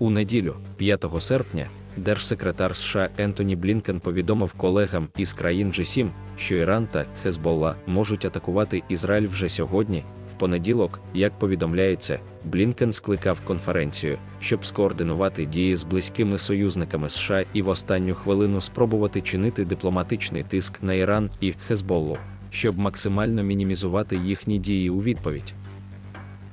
У неділю, 5 серпня, держсекретар США Ентоні Блінкен повідомив колегам із країн G7, що Іран та Хезболла можуть атакувати Ізраїль вже сьогодні. В понеділок, як повідомляється, Блінкен скликав конференцію, щоб скоординувати дії з близькими союзниками США і в останню хвилину спробувати чинити дипломатичний тиск на Іран і Хезболлу, щоб максимально мінімізувати їхні дії у відповідь.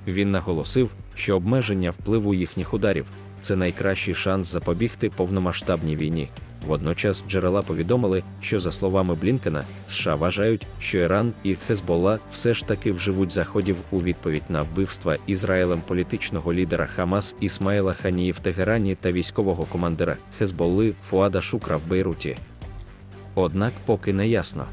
Він наголосив, що обмеження впливу їхніх ударів це найкращий шанс запобігти повномасштабній війні. Водночас джерела повідомили, що, за словами Блінкена, США вважають, що Іран і Хезболла все ж таки вживуть заходів у відповідь на вбивства Ізраїлем політичного лідера Хамас Ісмаїла Ханії в Тегерані та військового командира Хезболли Фуада Шукра в Бейруті. Однак поки не ясно,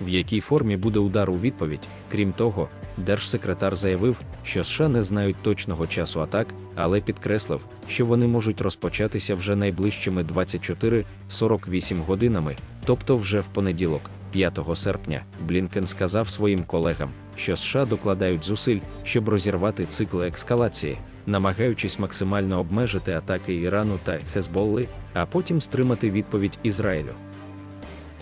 в якій формі буде удар у відповідь. Крім того, держсекретар заявив, що США не знають точного часу атак, але підкреслив, що вони можуть розпочатися вже найближчими 24-48 годинами, тобто вже в понеділок, 5 серпня. Блінкен сказав своїм колегам, що США докладають зусиль, щоб розірвати цикл ескалації, намагаючись максимально обмежити атаки Ірану та Хезболли, а потім стримати відповідь Ізраїлю.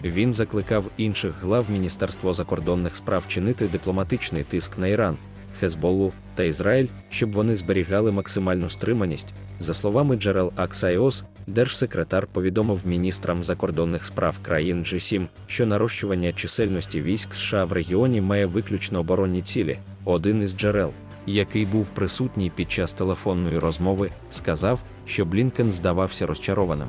Він закликав інших глав Міністерства закордонних справ чинити дипломатичний тиск на Іран, Хезболлу та Ізраїль, щоб вони зберігали максимальну стриманість. За словами джерел Аксайос, держсекретар повідомив міністрам закордонних справ країн G7, що нарощування чисельності військ США в регіоні має виключно оборонні цілі. Один із джерел, який був присутній під час телефонної розмови, сказав, що Блінкен здавався розчарованим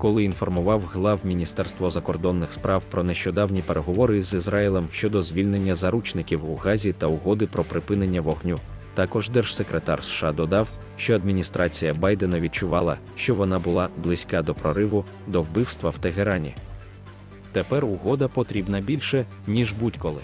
коли інформував глав Міністерства закордонних справ про нещодавні переговори з Ізраїлем щодо звільнення заручників у Газі та угоди про припинення вогню. Також держсекретар США додав, що адміністрація Байдена відчувала, що вона була близька до прориву до вбивства в Тегерані. Тепер угода потрібна більше, ніж будь-коли.